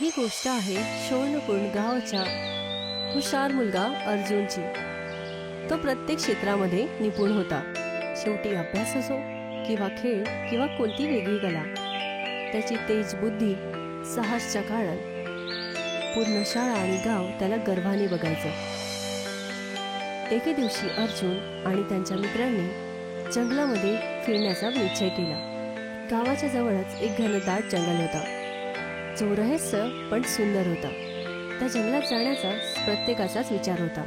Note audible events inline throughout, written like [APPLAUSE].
ही गोष्ट आहे शोणकुंड गावच्या हुशार मुलगा अर्जुनची. तो प्रत्येक क्षेत्रामध्ये निपुण होता. शेवटी अभ्यास असो किंवा खेळ किंवा कोणती वेगळी कला त्याची तेज बुद्धी साहसच्या काळात पूर्ण शाळा आणि गाव त्याला गर्वाने बघायचं. एके दिवशी अर्जुन आणि त्यांच्या मित्रांनी जंगलामध्ये फिरण्याचा निश्चय केला. गावाच्या जवळच एक घनदाट जंगल होता. जो रहस्य पण सुंदर होता. त्या जंगलात जाण्याचा प्रत्येकाचाच विचार होता.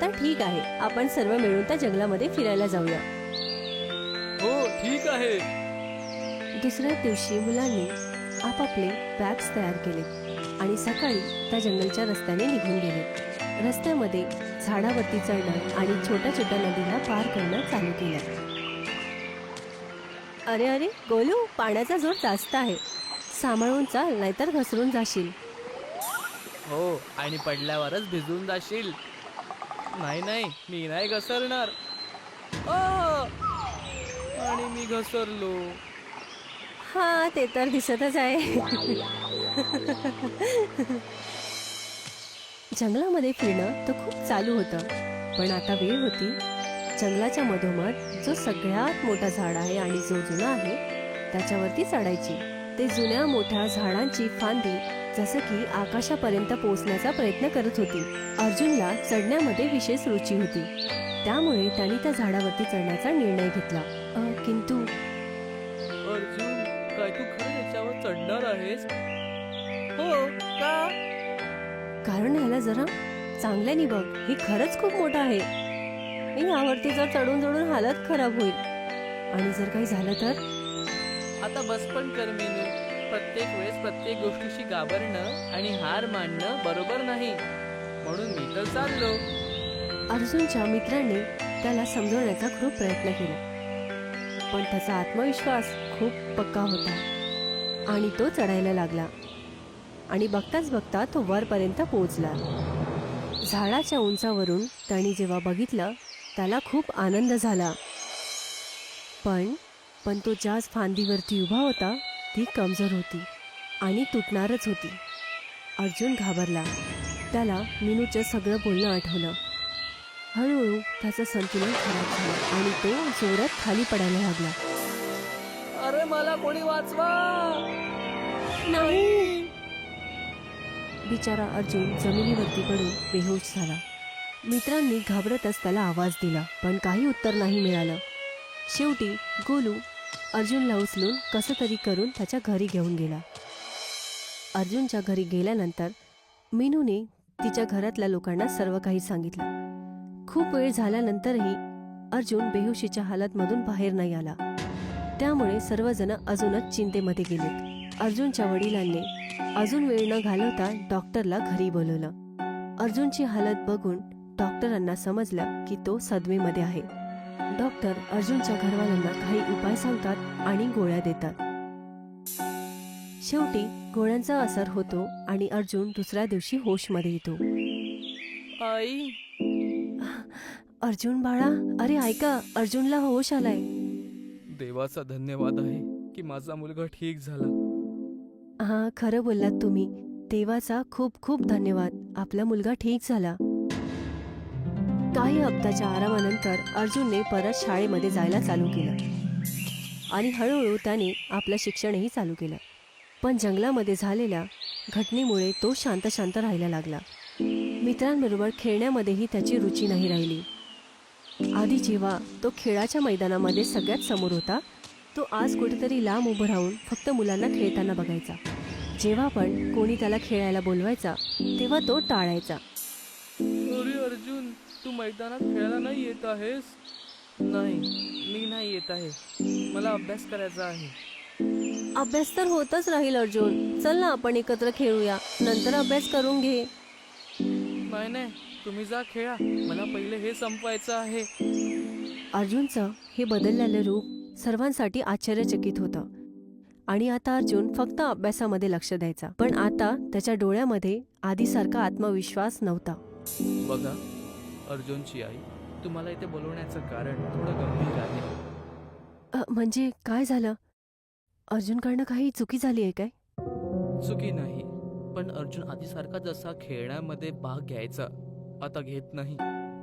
तर ठीक आहे आपण सर्व मिळून त्या जंगलामध्ये फिरायला जाऊया. हो ठीक आहे. दुसऱ्या दिवशी मुलांनी आपापले बॅग्स तयार केले आणि सकाळी त्या जंगलच्या रस्त्याने निघून गेले. रस्त्यामध्ये झाडावरती चढणं आणि छोट्या छोट्या नदीला पार करणं चालू केलं. अरे अरे गोलू पाण्याचा जोर जास्त आहे. सांभाळून चाल नाहीतर घसरून जाशील. हो आणि पडल्यावरच भिजून जाशील. नाही नाही मी नाही घसरणार. आ! आणि मी घसरलो. हा ते तर दिसतच आहे. जंगलामध्ये फिरणं तर खूप चालू होतं पण आता वेळ होती. जंगलाच्या मधोमध जो सगळ्यात मोठा झाड आहे आणि जो जुना आहे त्याच्यावरती चढायची. ते जुन्या मोठ्या झाडांची फांदी जसं की आकाशापर्यंत पोहोचण्याचा प्रयत्न करत होती. अर्जुनला चढण्यामध्ये विशेष रुची होती. त्यामुळे त्याने त्या झाडावरती चढण्याचा निर्णय घेतला. किंतु अर्जुन काय तू खरं याच्यावर चढणार आहेस? हो का? कारण ह्याला जरा चांगल्याने बघ. हे खरंच खूप मोठं आहे. हे यावरती जर चढून चढून हालत खराब होईल. आणि जर काही झालं तर? आता बस पण कर प्रत्येक वेळेस प्रत्येक गोष्टीशी घाबरणं आणि हार मानणं बरोबर नाही. म्हणून मी तर चाललो. अर्जुनच्या मित्रांनी त्याला समजवण्याचा खूप प्रयत्न केला. पण त्याचा आत्मविश्वास खूप पक्का होता आणि तो चढायला लागला. आणि बघताच बघता तो वरपर्यंत पोहोचला. झाडाच्या उंचावरून त्याने जेव्हा बघितलं त्याला खूप आनंद झाला. पण पण तो ज्याच फांदीवरती उभा होता ती कमजोर होती आणि तुटणारच होती. अर्जुन घाबरला. त्याला मिनूचं सगळं बोलणं आठवलं. हळूहळू त्याचं संतुलन खराब झालं आणि तो जोरात खाली पडायला लागला. अरे मला कोणी वाचवा? नाही! बिचारा अर्जुन जमिनीवरती पडून बेहोश झाला. मित्रांनी घाबरतच त्याला आवाज दिला पण काही उत्तर नाही मिळालं. शेवटी गोलू अर्जुनला उचलून कसं तरी करून त्याच्या घरी घेऊन गेला. अर्जुनच्या घरी गेल्यानंतर मीनूने तिच्या घरातल्या लोकांना सर्व काही सांगितलं. खूप वेळ झाल्यानंतरही अर्जुन बेहोशीच्या हालतमधून बाहेर नाही आला. त्यामुळे सर्वजण अजूनच चिंतेमध्ये गेलेत. अर्जुनच्या वडिलांनी अजून वेळ न घालवता डॉक्टरला घरी बोलवलं. अर्जुनची हालत बघून डॉक्टरांना समजलं की तो सदमेमध्ये आहे. डॉक्टर अर्जुनच्या घरवाल्यांना काही उपाय सांगतात आणि गोळ्या देतात. शेवटी गोळ्यांचा असर होतो आणि अर्जुन दुसऱ्या दिवशी होशमध्ये येतो. आई. अर्जुन बाळा अरे ऐका अर्जुनला होश आलाय. देवाचा धन्यवाद आहे की माझा मुलगा ठीक झाला. हा खरं बोललात तुम्ही. देवाचा खूप खूप धन्यवाद. आपला मुलगा ठीक झाला. काही हप्त्याच्या आरामानंतर अर्जुनने परत शाळेमध्ये जायला चालू केलं. आणि हळूहळू त्याने आपलं शिक्षणही चालू केलं. पण जंगलामध्ये झालेल्या घटनेमुळे तो शांत शांत राहायला लागला. मित्रांबरोबर खेळण्यामध्येही त्याची रुची नाही राहिली. आधी जेव्हा तो खेळाच्या मैदानामध्ये सगळ्यात समोर होता तो आज कुठेतरी लांब उभं राहून फक्त मुलांना खेळताना बघायचा. जेव्हा पण कोणी त्याला खेळायला बोलवायचा तेव्हा तो टाळायचा. अरे अर्जुन तू मैदानात खेळायला नाही येत आहेस? नाही मी नाही येत आहे. मला अभ्यास करायचा आहे. अभ्यास तर होतच राहील अर्जुन. चल ना आपण एकत्र खेळूया. नंतर अभ्यास करून घे. नाही नाही. तुम्ही जा खेळा. मला पहिले हे संपवायचं आहे. अर्जुनचं हे बदललेलं रूप सर्वांसाठी आश्चर्यचकित होतं. आणि आता अर्जुन फक्त अभ्यासामध्ये लक्ष द्यायचा. पण आता त्याच्या डोळ्यामध्ये आधीसारखा आत्मविश्वास नव्हता. बघा अर्जुनची आई तुम्हाला इथे बोलवण्याचं कारण थोडं गंभीर आहे. अ, म्हणजे काय झालं? अर्जुनकडनं काही चुकी झाली आहे काय? उत्सुकी नाही पण अर्जुन आधीसारखा जसा खेळण्यामध्ये भाग घ्यायचा आता घेत नाही.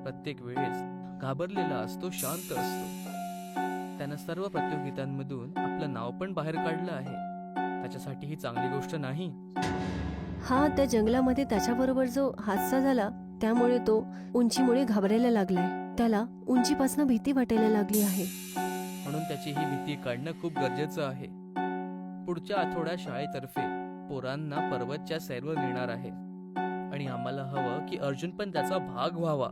प्रत्येक वेळेस घाबरलेला असतो शांत असतो. त्यानं सर्व प्रतियोगितांमधून आपलं नाव पण बाहेर काढलं आहे. त्याच्यासाठी ही चांगली गोष्ट नाही. हा त्या जंगलामध्ये त्याच्याबरोबर जो हादसा झाला त्यामुळे तो उंचीमुळे घाबरायला लागलाय. त्याला उंचीपासून भीती वाटायला लागली आहे. म्हणून त्याची ही भीती काढणं खूप गरजेचं आहे. पुढच्या आठवड्यात शाळेतर्फे पोरांना पर्वतच्या सैरवर नेणार आहे. आणि आम्हाला हवं की अर्जुन पण त्याचा भाग व्हावा.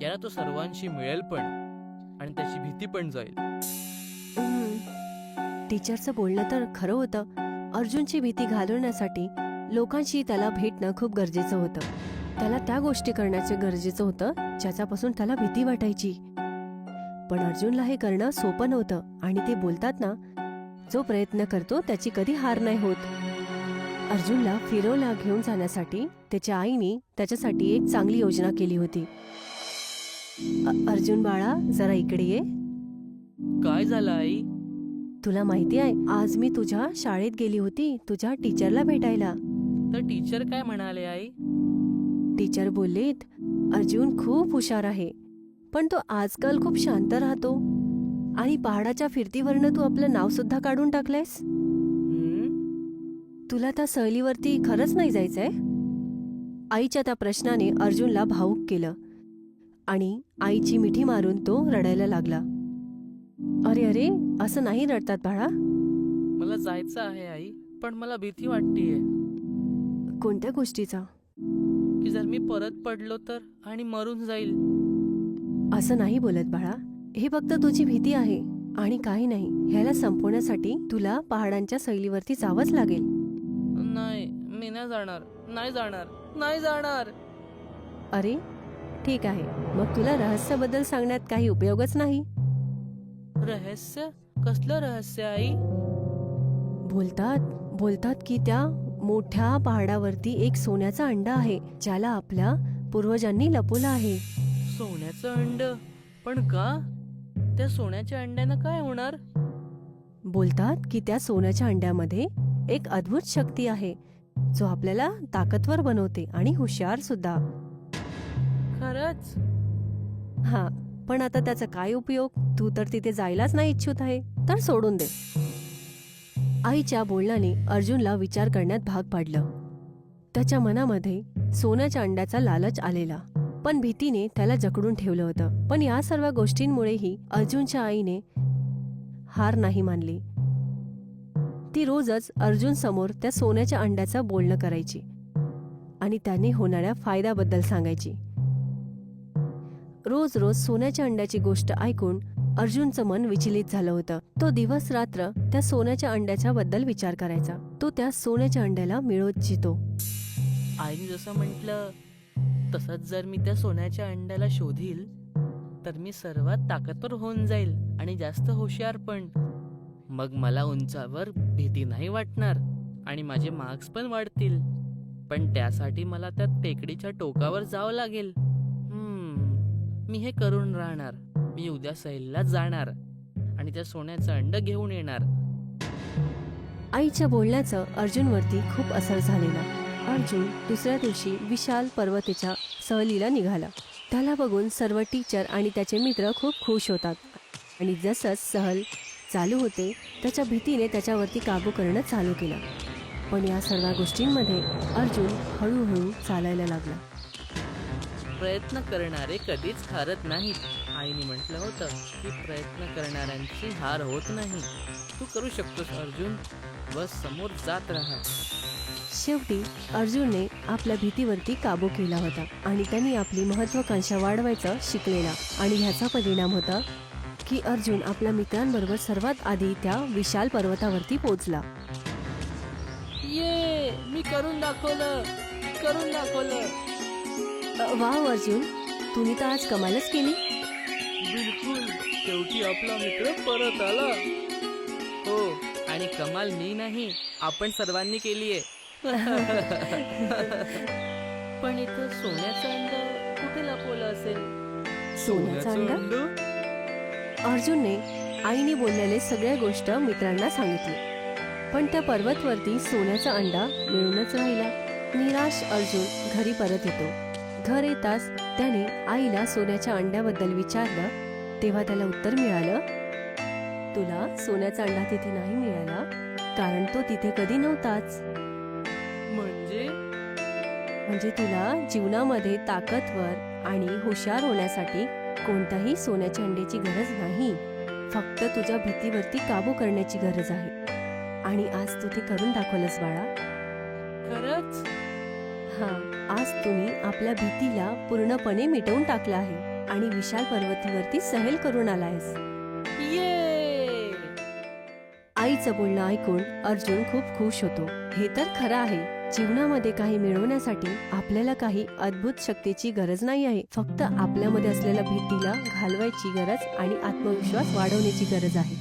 याला तो सर्वांशी मिळेल पण आणि त्याची भीती पण जाईल. टीचरचं बोलणं तर खरं होतं. अर्जुनची भीती घालवण्यासाठी लोकांशी त्याला भेटणं खूप गरजेचं होतं. त्याला त्या गोष्टी करण्याचे गरजेचं होतं ज्याच्यापासून त्याला भीती वाटायची. पण अर्जुनला हे करणं सोपं नव्हतं आणि ते बोलतात ना जो प्रयत्न करतो त्याची कधी हार नाही होत. अर्जुनला फिरवला घेऊन जाण्यासाठी त्याच्या आईने त्याच्यासाठी एक चांगली योजना केली होती. अर्जुन बाळा जरा इकडे ये. काय झालं आई? तुला माहिती आहे आज मी तुझ्या शाळेत गेली होती तुझ्या टीचरला भेटायला. तर टीचर काय म्हणाले आई? टीचर बोललेत अर्जुन खूप हुशार आहे पण तो आजकाल खूप शांत राहतो. आणि पहाडाच्या फिरतीवरनं तू आपलं नाव सुद्धा काढून टाकलंयस? तुला त्या सहलीवरती खरंच नाही जायचंय? आईच्या त्या प्रश्नाने अर्जुनला भावूक केलं आणि आईची मिठी मारून तो रडायला लागला. अरे अरे असं नाही रडतात बाळा. मला जायचं आहे आई पण मला भीती वाटतीये. कोणत्या गोष्टीचा? की जर मी परत पडलो तर आणि मरून जाईल. असं नाही बोलत बाळा. हे फक्त तुझी भीती आहे आणि काही नाही. ह्याला संपवण्यासाठी तुला पहाडांच्या शैलीवरती जावंच लागेल. नाही मी नाही जाणार. नाही जाणार. नाही जाणार. अरे ठीक आहे. मग तुला रहस्याबद्दल सांगण्यात काही उपयोगच नाही. रहस्य? कसलं रहस्य आई? बोलतात बोलतात की त्या मोठ्या पहाडावरती एक सोन्याचा अंडा आहे ज्याला आपल्या पूर्वजांनी लपवलं आहे. सोन्याचं अंड? पण का? त्या सोन्याच्या अंड्यानं काय होणार? बोलतात की त्या सोन्याच्या अंड्यामध्ये एक अद्भुत शक्ती आहे जो आपल्याला ताकदवर बनवते आणि हुशार सुद्धा. खरंच? हा पण आता त्याचा काय उपयोग? तू तर तिथे जायलाच नाही इच्छुक आहे तर सोडून दे. आईच्या बोलण्याने अर्जुनला विचार करण्यात भाग पाडलं. त्याच्या मनामध्ये सोन्याच्या अंड्याचा लालच आलेला पण भीतीने त्याला जकडून ठेवलं होतं. पण या सर्व गोष्टींमुळेही अर्जुनच्या आईने हार नाही मानली. ती रोजच अर्जुन समोर त्या सोन्याच्या अंड्याचं बोलणं करायची आणि त्याने होणाऱ्या फायद्याबद्दल सांगायची. रोज रोज सोन्याच्या अंड्याची गोष्ट ऐकून अर्जुनचं मन विचलित झालं होतं. तो दिवस रात्र त्या सोन्याच्या अंड्याच्या बद्दल विचार करायचा. तो त्या सोन्याच्या अंड्याला मिळवत जितो आईने जसं म्हटलं तसंच जर मी त्या सोन्याच्या अंड्याला शोधील तर मी सर्वात ताकदवर होऊन जाईल आणि जास्त हुशार पण. मग मला उंचावर भीती नाही वाटणार आणि माझे मार्क्स पण वाढतील. पण त्यासाठी मला त्या टेकडीच्या टोकावर जावं लागेल. मी हे करून राहणार. मी उद्या सहलीला जाणार आणि त्या सोन्याचं अंड घेऊन येणार. आईच्या बोलण्याचं अर्जुनवरती खूप असर झालेला. अर्जुन दुसऱ्या दिवशी विशाल पर्वतीच्या सहलीला निघाला. त्याला बघून सर्व टीचर आणि त्याचे मित्र खूप खुश होतात. आणि जसंच सहल चालू होते त्याच्या भीतीने त्याच्यावरती काबू करणं चालू केलं. पण या सर्व गोष्टींमध्ये अर्जुन हळूहळू चालायला लागला. प्रयत्न करणारे कधीच हारत नाहीत. आईने म्हटलं होतं की प्रयत्न करणाऱ्यांची हार होत नाही. तू करू शकतोस अर्जुन. बस समोर जात राहा. शेवटी अर्जुनने आपल्या भीतीवरती काबू केला होता आणि त्यांनी आपली महत्वाकांक्षा वाढवायचं शिकलेला. आणि ह्याचा परिणाम होता की अर्जुन आपल्या मित्रांबरोबर सर्वात आधी त्या विशाल पर्वतावरती पोहोचला. ये मी करून दाखवलं करून दाखवलं. वाव अर्जुन. तुम्ही तर आज कमालच केली. बिलकुल. शेवटी आपला मित्र परत आला. हो. आणि कमाल मी नाही आपण सर्वांनी केलीये [LAUGHS] पण इथं सोन्याचं अंड कुठे लपवलं असेल? सोन्याचा अंडा? अर्जुनने आईने बोललेले सगळ्या गोष्ट मित्रांना सांगितली. पण त्या पर्वतवरती सोन्याचा अंडा मिळूनच राहिला. निराश अर्जुन घरी परत येतो. घर येताच त्याने आईला सोन्याच्या अंड्याबद्दल विचारलं तेव्हा त्याला उत्तर मिळालं तुला सोन्याचा अंडा तिथे नाही मिळाला कारण तो तिथे कधी नव्हताच. म्हणजे? म्हणजे तुला जीवनामध्ये ताकदवर आणि हुशार होण्यासाठी कोणत्याही सोन्याच्या अंड्याची गरज नाही फक्त तुझ्या भीतीवरती काबू करण्याची गरज आहे. आणि आज तू ते करून दाखवलंस बाळा. खरंच? हा. आज तुम्ही आपल्या भीतीला पूर्णपणे मिटवून टाकलं आहे आणि विशाल पर्वतीवरती सहल करून आलायस. ये आईचं बोलणं ऐकून अर्जुन खूप खुश होतो. हे तर खरं आहे. जीवनामध्ये काही मिळवण्यासाठी आपल्याला काही अद्भुत शक्तीची गरज नाही आहे. फक्त आपल्यामध्ये असलेल्या भीतीला घालवायची गरज आणि आत्मविश्वास वाढवण्याची गरज आहे.